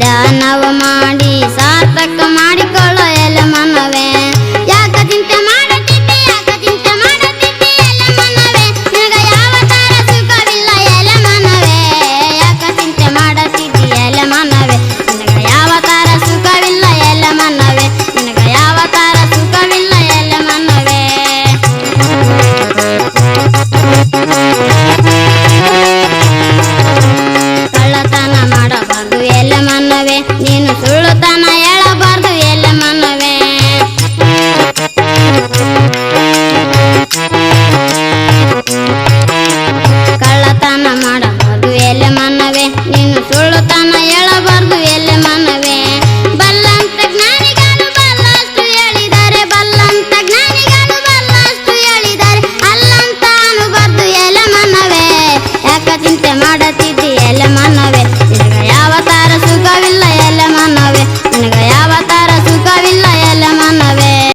દાનવમાં ಹೇಳಬಾರ್ದು ಎಲ್ಲ ಮನವೇ. ಕಳ್ಳತನ ಮಾಡಬಾರ್ದು ಎಲ್ಲ ಮನವೇ. ನೀನು ಹೇಳಬಾರ್ದು ಎಲ್ಲ ಮನವೇ. ಬಲ್ಲಂತ ಜ್ಞಾನಿಗಳು ಬಲ್ಲಷ್ಟು ಹೇಳಿದರೆ, ಬಲ್ಲಂತ ಜ್ಞಾನಿಗಳು ಬಲ್ಲಷ್ಟು ಮನವೇ. ಯಾಕ ಚಿಂತೆ ಮಾಡತಿ?